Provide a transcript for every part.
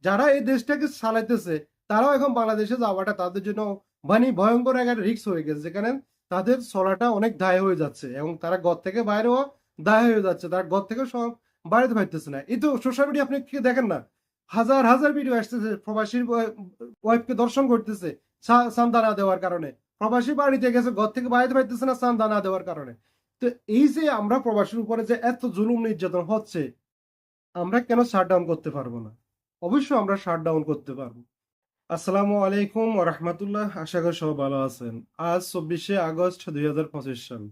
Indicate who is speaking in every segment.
Speaker 1: যারা এই দেশটাকে চালাইতেছে, তারাও এখন বাংলাদেশে যাওয়াটা তাদের জন্য মানে ভয়ঙ্কর একটা রিস্ক হয়ে গেছে, যেখানে তাদের চলাটা অনেক দায় হয়ে যাচ্ছে এবং তারা ঘর থেকে বাইরে হওয়া দায় হয়ে যাচ্ছে, তার ঘর থেকে সব বাইরে পাইতেছে না। এই তো সোশ্যাল মিডিয়া আপনি কি দেখেন না? হাজার হাজার ভিডিও আসতেছে, প্রবাসীর ওয়াইফকে দর্শন করতেছে সা- চান্দা না দেওয়ার কারণে। প্রবাসী বাড়িতে গেছে, ঘর থেকে বাইরে পাইতেছে না, চান্দা না দেওয়ার কারণে। তো এই যে আমরা প্রবাসীর উপরে যে এত জুলুম নির্যাতন হচ্ছে, আমরা কেন শাটডাউন করতে পারব না? অবশ্যই আমরা শাটডাউন করতে পারব। আসসালামু আলাইকুম রহমতুল্লাহ, আশা করি সব ভালো আছেন। আজ চব্বিশে আগস্ট দুই হাজার পঁচিশ সাল।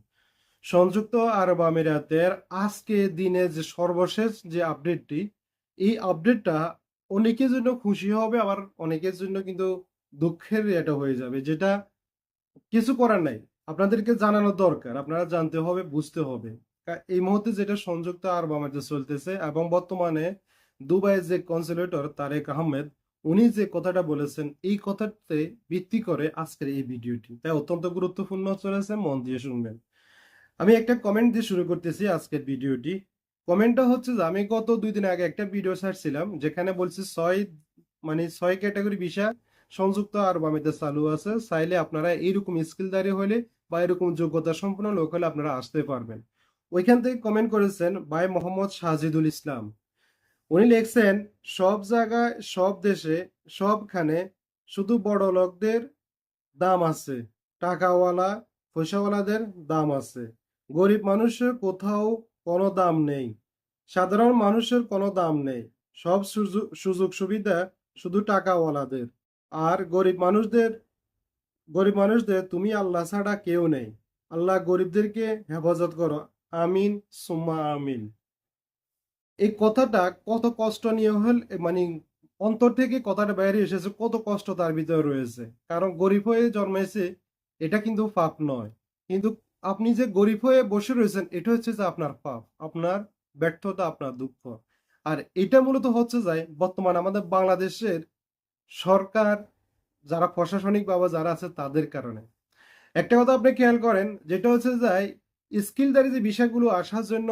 Speaker 1: সংযুক্ত আরব আমিরাতের আজকে দিনে যে সর্বশেষ যে আপডেটটি এই আপডেটটা অনেকের জন্য খুশি হবে, আবার অনেকের জন্য কিন্তু দুঃখের এটা হয়ে যাবে, যেটা কিছু করার নাই। আপনাদেরকে জানানো দরকার, আপনারা জানতে হবে, বুঝতে হবে। এই মুহূর্তে যেটা সংযুক্ত আরব আমিরাতে চলতেছে এবং বর্তমানে দুবাইয়ের যে কনসুলেটর তারেক আহমেদ, উনি যে কথাটা বলেছেন, এই কথাতে ভিত্তি করে আজকের এই ভিডিওটি। তাই অত্যন্ত গুরুত্বপূর্ণ চলেছে, মন দিয়ে শুনবেন। আমি একটা কমেন্ট দিয়ে শুরু করতেছি আজকের ভিডিওটি। কমেন্টটা হচ্ছে যে, আমি গত দুই দিন আগে একটা ভিডিও ছাড়ছিলাম, যেখানে বলছি ছয় মানে ছয় ক্যাটাগরি বিষয় সংযুক্ত আরব আমিরাতে চালু আছে। চাইলে আপনারা এইরকম স্কিলদারি হলে বা এরকম যোগ্যতা সম্পন্ন লোক হলে আপনারা আসতে পারবেন। ওইখান থেকে কমেন্ট করেছেন, ভাই মোহাম্মদ সাজিদুল ইসলাম। উনি লিখছেন, সব জায়গায়, সব দেশে, সবখানে শুধু বড় লোকদের দাম আছে, টাকাওয়ালা, পয়সাওয়ালাদের দাম আছে। গরিব মানুষের কোথাও কোনো দাম নেই, সাধারণ মানুষের কোনো দাম নেই, সব সুযোগ সুবিধা শুধু টাকাওয়ালাদের। আর গরিব মানুষদের গরিব মানুষদের তুমি আল্লাহ ছাড়া কেউ নেই। আল্লাহ গরিবদেরকে হেফাজত করো, আমিন, সুম্মা আমিন। এই কথাটা কত কষ্ট নিয়ে হল মানে অন্তর থেকে কথাটা বাইরে এসেছে, কত কষ্ট তার ভিতরে রয়েছে। কারণ গরিব হয়ে জন্মেছে এটা কিন্তু পাপ নয়। কিন্তু আপনি যে গরিব হয়ে বসে রয়েছেন, এটা হচ্ছে যে আপনার পাপ, আপনার ব্যর্থতা, আপনার দুঃখ। আর এটা মূলত হচ্ছে যায় বর্তমান আমাদের বাংলাদেশের সরকার, যারা প্রশাসনিক বাবা যারা আছে তাদের কারণে। একটা কথা আপনি খেয়াল করেন, যেটা হচ্ছে যায় স্কিলদারি যে বিষয়গুলো আসার জন্য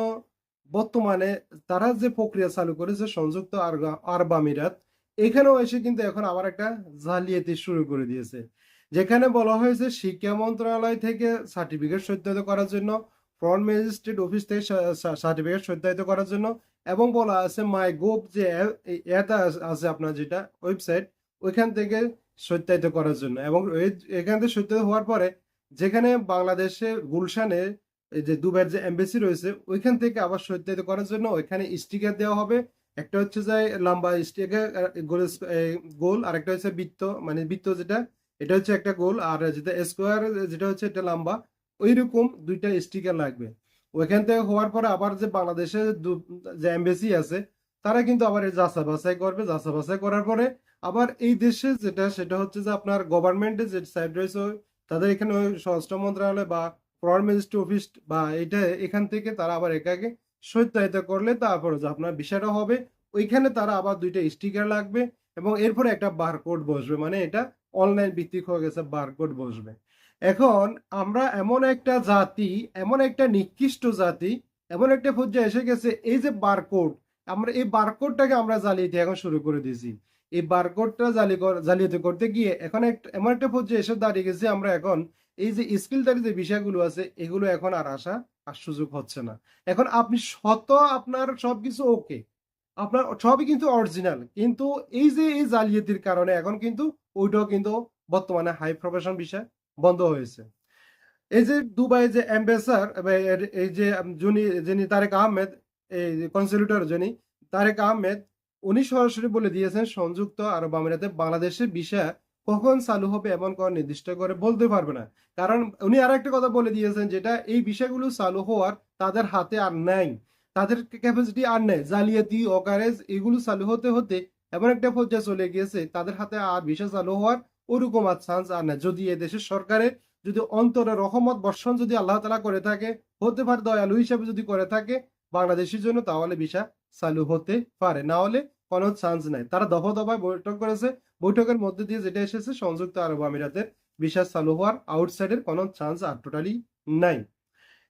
Speaker 1: বর্তমানে তারা যে প্রক্রিয়া চালু করেছে, সংযুক্ত আরব- আমিরাত, এখানেও এসে কিন্তু এখন আবার একটা জালিয়াতি শুরু করে দিয়েছে। যেখানে বলা হয়েছে, শিক্ষা মন্ত্রণালয় থেকে সার্টিফিকেট সত্যায়িত করার জন্য ফ্রন্ট ম্যাজিস্ট্রেট অফিস থেকে সার্টিফিকেট সত্যায়িত করার জন্য, এবং বলা আছে মাই গোপ যে এটা আছে আপনার যেটা, ওয়েবসাইট, ওইখান থেকে সত্যায়িত করার জন্য। এবং এখান থেকে সত্যায়িত হওয়ার পরে, যেখানে বাংলাদেশে গুলশানে যে দুবাইয়ের যে এমবেসি রয়েছে, ওইখান থেকে আবার সত্যায়িত করার জন্য ওইখানে স্টিকার দেওয়া হবে। একটা হচ্ছে যে লম্বা স্টিকার গোল গোল, আর একটা হচ্ছে বৃত্ত মানে বৃত্ত যেটা, এটা হচ্ছে একটা গোল, আর যেটা স্কোয়ার যেটা হচ্ছে এটা লম্বা, ওইরকম দুইটা স্টিকার লাগবে। ওইখান থেকে হওয়ার পরে আবার যে বাংলাদেশে যে এমবেসি আছে, তারা কিন্তু আবার যাচা বাছাই করবে। যাচা বাছাই করার পরে আবার এই দেশে যেটা, সেটা হচ্ছে যে আপনার গভর্নমেন্টের যে সাইড রয়েছে, তাদের এখানে ওই স্বরাষ্ট্র মন্ত্রণালয় বা ফরেন মিনিস্ট্রি অফিস বা এটা এখান থেকে তারা আবার একাকে সত্যায়িত করলে তারপরে যে আপনার বিষয়টা হবে। ওইখানে তারা আবার দুইটা স্টিকার লাগবে এবং এরপরে একটা বারকোড বসবে মানে এটা অনলাইন ভিত্তিক হয়ে গেছে বারকোড বসবে। এখন আমরা এমন একটা জাতি, এমন একটা নিকৃষ্ট জাতি, এমন একটা পর্যায়ে এসে গেছে, এই যে বারকোড আমরা এই বারকোডটাকে আমরা জালিয়াতি এখন শুরু করে দিয়েছি। এই বারকোডটা জালি জালিয়াতি করতে গিয়ে এখন একটা এমন একটা পর্যায়ে এসে দাঁড়িয়ে গেছি, আমরা এখন এই যে স্কিলদারি যে বিষয়গুলো আছে, এগুলো এখন আর আসা আর সুযোগ হচ্ছে না। এখন আপনি শত আপনার সবকিছু ওকে আপনার সবই কিন্তু অরিজিনাল কিন্তু এই যে এই জালিয়াতির কারণে এখন কিন্তু ওইটাও কিন্তু বর্তমানে হাই প্রফেশন বিষয় বন্ধ হয়েছে। এই যে দুবাই যে অ্যাম্বাসার এই যে যিনি যিনি তারেক আহমেদ, এই কনসিলিউটর যিনি, তারেক আহমেদ, উনি সরাসরি বলে দিয়েছেন, সংযুক্ত আরব আমিরাতে বাংলাদেশের বিষয় কখন চালু হবে এমন কোন নির্দিষ্ট করে বলতে পারবে না। কারণ উনি আর একটা কথা বলে দিয়েছেন যেটা, এই বিষয়গুলো চালু হওয়ার তাদের হাতে আর নাই। তাদের ক্যাপাসিটি আর নেই। জালিয়াতি অকারেজ এগুলো চালু হতে হতে এমন একটা পর্যায়ে চলে গিয়েছে, তাদের হাতে আর বিষয় চালু হওয়ার ওরকম আর চান্স আর নেই। যদি দেশের সরকারের যদি অন্তরে রহমত বর্ষণ যদি আল্লাহ তালা করে থাকে, হতে পারে দয়ালু হিসাবে যদি করে থাকে, বাংলাদেশের জন্য তাহলে ভিসা চালু হতে পারে। না হলে কোনো চান্স নাই। তারা দফা দফায় বৈঠক করেছে। বৈঠকের মধ্যে দিয়ে যেটা এসেছে, সংযুক্ত আরব আমিরাতের ভিসা চালু হওয়ার আউটসাইডের কোনো চান্স আর টোটালি নাই।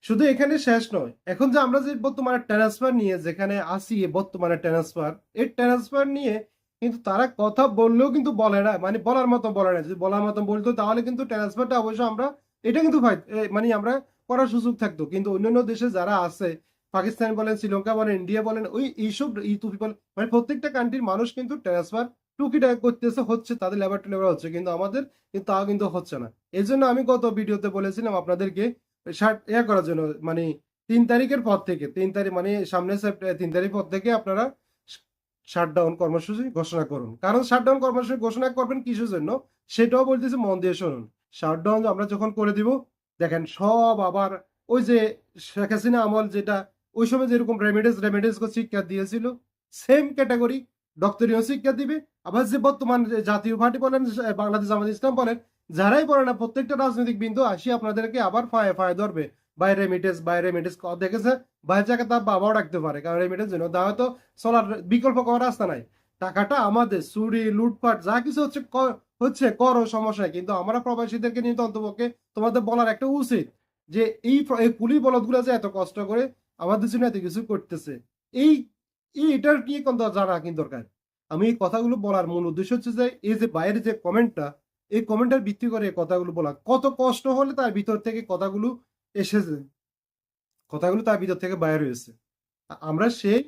Speaker 1: শুধু এখানে শেষ নয়, এখন যে আমরা যে বর্তমানে ট্রান্সফার নিয়ে, যেখানে আসি বর্তমানে ট্রান্সফার এই ট্রান্সফার নিয়ে কিন্তু তারা কথা বললেও কিন্তু বলে না মানে বলার মতো বলে না। যদি বলার মতো বলতো, তাহলে কিন্তু ট্রান্সফারটা অবশ্য আমরা, এটা কিন্তু মানে আমরা করার সুযোগ থাকতো। কিন্তু অন্যান্য দেশে যারা আছে পাকিস্তান বলেন, শ্রীলঙ্কা বলেন, ইন্ডিয়া বলেন, ওই এইসব ইউটিউব মানে প্রত্যেকটা কান্ট্রির মানুষ কিন্তু ট্রান্সফার টুকিটাকি করতেছে, হচ্ছে, তাদের লেবার টু লেবার হচ্ছে, কিন্তু আমাদের তাও কিন্তু হচ্ছে না। এই জন্য আমি গত ভিডিওতে বলেছিলাম আপনাদেরকে শার্ট ইয়া করার জন্য মানে তিন তারিখের পর থেকে, তিন তারিখ মানে সামনে তিন তারিখ পর থেকে আপনারা শাটডাউন কর্মসূচি ঘোষণা করুন। কারণ শাটডাউন কর্মসূচি ঘোষণা করবেন কিসের জন্য? সেটাও বলতেছে, মন দিয়ে শুনুন। শাটডাউন আমরা যখন করে দিব, দেখেন সব আবার ওই যে শেখ হাসিনা আমল যেটা ওই সময় যেরকম রেমিডেন্স রেমিডেন্স শিক্ষা দিয়েছিল সেম ক্যাটাগরি ডক্টরীয় শিক্ষা দিবে। আবার যে বর্তমান জাতীয় পার্টি বলেন, বাংলাদেশ জামাত ইসলাম বলেন, যারাই বলে না, প্রত্যেকটা রাজনৈতিক বিন্দু আসি আপনাদেরকে আবার ফায়ে ফায়ে ধরবে। বাই রেমিটেন্স বাই রেমিটেন্স দেখেছে? বাইরের জায়গায় তার বাবাও রাখতে পারে, কারণ রেমিটেন্স জন্য তা হয়তো চলার বিকল্প কোনো রাস্তা নাই। টাকাটা আমাদের, চুরি, লুটপাট, যা কিছু হচ্ছে হচ্ছে, করো সমস্যা কিন্তু আমরা প্রবাসীদেরকে নিয়ে অন্তপক্ষে তোমাদের বলার একটা উচিত যে এই কুলি বলদগুলো যে এত কষ্ট করে আমাদের জন্য এত কিছু করতেছে। এই এটার কি কোন জানা কি দরকার? আমি এই কথাগুলো বলার মূল উদ্দেশ্য হচ্ছে যে, এই যে বাইরের যে কমেন্টটা এই কমেন্টের ভিত্তি করে এই কথাগুলো বলা। কত কষ্ট হলে তার ভিতর থেকে কথাগুলো এসেছে। কথাগুলো তার ভিতর থেকে বাইর হয়েছে। আমরা সেই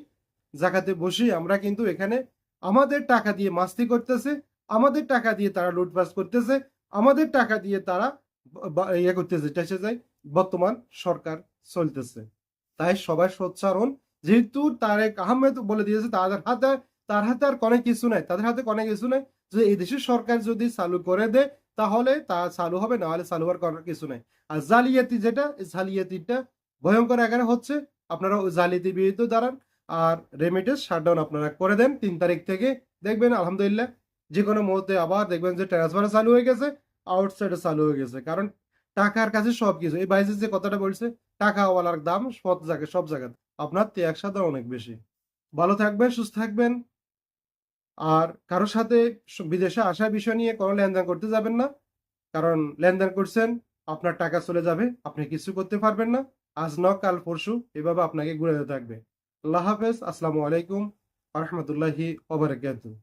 Speaker 1: জায়গাতে বসে আমরা কিন্তু এখানে আমাদের টাকা দিয়ে মাস্তি করতেছে, আমাদের টাকা দিয়ে তারা লুটপাট করতেছে, আমাদের টাকা দিয়ে তারা ইয়ে করতেছে। টেসে যায় বর্তমান সরকার চলতেছে। তাই সবাই সোচ্চারণ। যেহেতু তারেক আহমেদ বলে দিয়েছে, তাদের হাতে, তার হাতে আর কোনো কিছু নাই। তাদের হাতে কোনো কিছু নাই। যে এই দেশের সরকার যদি চালু করে দেয় তাহলে তা চালু হবে না হলে চালু হওয়ার করার কিছু নাই। আর জালিয়াতি যেটা জালিয়াতিটা ভয়ঙ্কর আকারে হচ্ছে। আপনারা ওই জালিয়াতি বিরুদ্ধে দাঁড়ান। আর রেমিটেন্স শাটডাউন আপনারা করে দেন তিন তারিখ থেকে। দেখবেন, আলহামদুলিল্লাহ যে কোনো মুহূর্তে আবার দেখবেন যে ট্রান্সফার চালু হয়ে গেছে আউটসাইডে চালু হয়ে গেছে। কারণ টাকার কাছে সব কিছু এই বাইজে যে কথাটা বলছে টাকাওয়ালার দাম সব জায়গায় সব জায়গায় আপনার ত্যাগ সাধন অনেক বেশি। ভালো থাকবেন, সুস্থ থাকবেন। আর কারোর সাথে বিদেশে আসার বিষয় নিয়ে কোনো লেনদেন করতে যাবেন না। কারণ লেনদেন করছেন, আপনার টাকা চলে যাবে, আপনি কিছু করতে পারবেন না। আজ ন কাল পরশু, এভাবে আপনাকে ঘুরে থাকবে। আল্লাহ হাফেজ, আসসালামু আলাইকুম রহমতুল্লাহি ওবরাকাতুহ